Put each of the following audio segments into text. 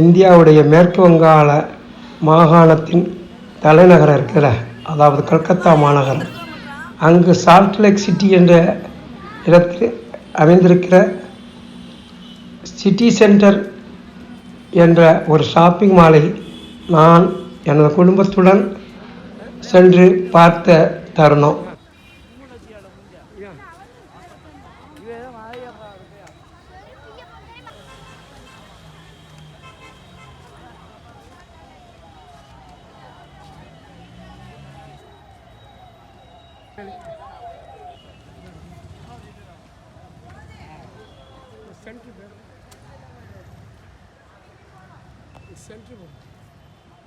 இந்தியாவுடைய மேற்கு வங்காள மாகாணத்தின் தலைநகரம் இருக்கிற அதாவது கல்கத்தா மாநகரம். அங்கு சால்ட்லேக் சிட்டி என்ற இடத்தில் அமைந்திருக்கிற சிட்டி சென்டர் என்ற ஒரு ஷாப்பிங் மாலை நான் எனது குடும்பத்துடன் சென்று பார்த்த தருணம். சென்ட்ரு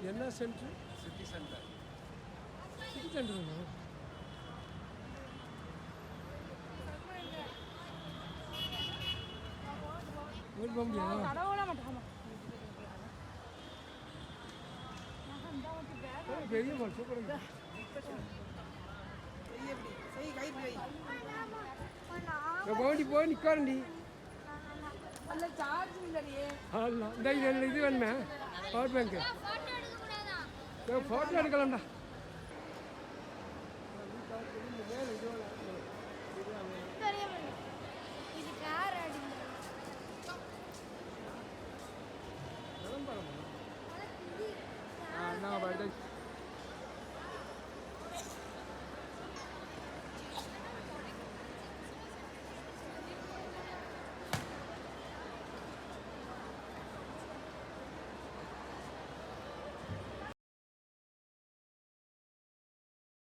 என்ன centre city centre city centre ஊர் போக முடியாதா பெரிய மால் போண்டி போய் நிற்காரண்டி இது வேணுமே பவர் பேங்க்கு ஃபோட்டோ எடுக்கலாம்டா.